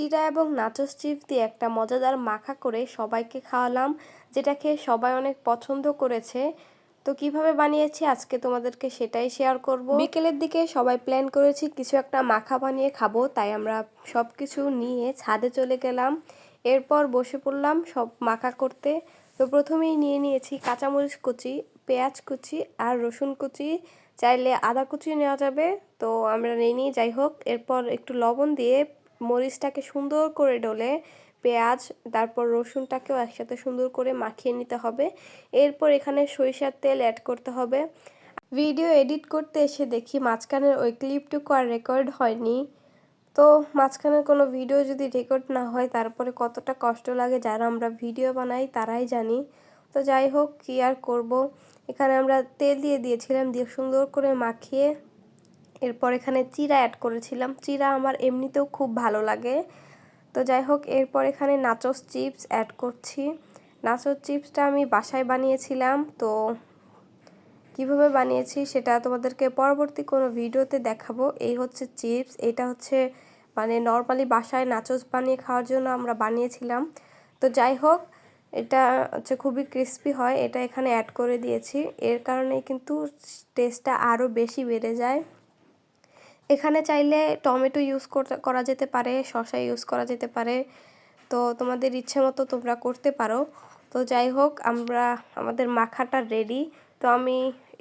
চিরা এবং nachos chips দিয়ে একটা মজাদার মাখা করে সবাইকে খাওয়ালাম, যেটা খেয়ে সবাই অনেক পছন্দ করেছে। তো কীভাবে বানিয়েছি আজকে তোমাদেরকে সেটাই শেয়ার করব। বিকেলের দিকে সবাই প্ল্যান করেছি কিছু একটা মাখা বানিয়ে খাব, তাই আমরা সব কিছু নিয়ে ছাদে চলে গেলাম। এরপর বসে পড়লাম সব মাখা করতে। তো প্রথমেই নিয়ে নিয়েছি কাঁচামরিচ কুচি, পেঁয়াজ কুচি আর রসুন কুচি। চাইলে আদা কুচি নেওয়া যাবে, তো আমরা নিয়ে যাই হোক। এরপর একটু লবণ দিয়ে মরিচটাকে সুন্দর করে ডলে, পেঁয়াজ, তারপর রসুনটাকেও একসাথে সুন্দর করে মাখিয়ে নিতে হবে। এরপর এখানে সরিষার তেল অ্যাড করতে হবে। ভিডিও এডিট করতে এসে দেখি মাঝখানের ওই ক্লিপটুকু আর রেকর্ড হয়নি। তো মাঝখানের কোনো ভিডিও যদি রেকর্ড না হয়, তারপরে কতটা কষ্ট লাগে যারা আমরা ভিডিও বানাই তারাই জানি। তো যাই হোক, কী আর করব? এখানে আমরা তেল দিয়ে দিয়েছিলাম, দিয়ে সুন্দর করে মাখিয়ে এরপর এখানে চিরা অ্যাড করেছিলাম। চিরা আমার এমনিতেও খুব ভালো লাগে। তো যাই হোক, এরপর এখানে নাচোস চিপস অ্যাড করছি। নাচোস চিপসটা আমি বাসায় বানিয়েছিলাম। তো কীভাবে বানিয়েছি সেটা তোমাদেরকে পরবর্তী কোনো ভিডিওতে দেখাবো। এই হচ্ছে চিপস এটা হচ্ছে মানে নর্মালি বাসায় নাচোস বানিয়ে খাওয়ার জন্য আমরা বানিয়েছিলাম। তো যাই হোক, এটা হচ্ছে খুবই ক্রিস্পি হয়। এটা এখানে অ্যাড করে দিয়েছি। এর কারণে কিন্তু টেস্টটা আরও বেশি বেড়ে যায়। এখানে চাইলে টমেটো ইউজ করা যেতে পারে, শসা ইউজ করা যেতে পারে। তো তোমাদের ইচ্ছে মতো তোমরা করতে পারো। তো যাই হোক, আমরা, আমাদের মাখাটা রেডি তো আমি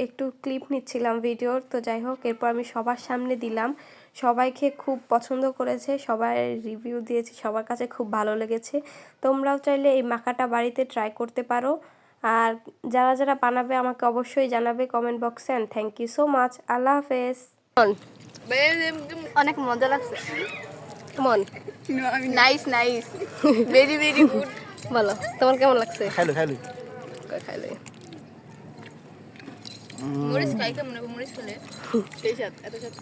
একটু ক্লিপ নিচ্ছিলাম ভিডিওর তো যাই হোক, এরপর আমি সবার সামনে দিলাম। সবাইকে খুব পছন্দ করেছে সবাই রিভিউ দিয়েছে, সবার কাছে খুব ভালো লেগেছে। তোমরাও চাইলে এই মাখাটা বাড়িতে ট্রাই করতে পারো। আর যারা যারা বানাবে, আমাকে অবশ্যই জানাবে কমেন্ট বক্সে and thank you so much আল্লাহ হাফেজ। অনেক মজা লাগছে। মন nice nice very very good বলো তোমার কেমন লাগছে? খাইলো খাইলো। খাইলো? মরিচ খাই কেমন মরিচ খেলে সেই সাথে এত সাথে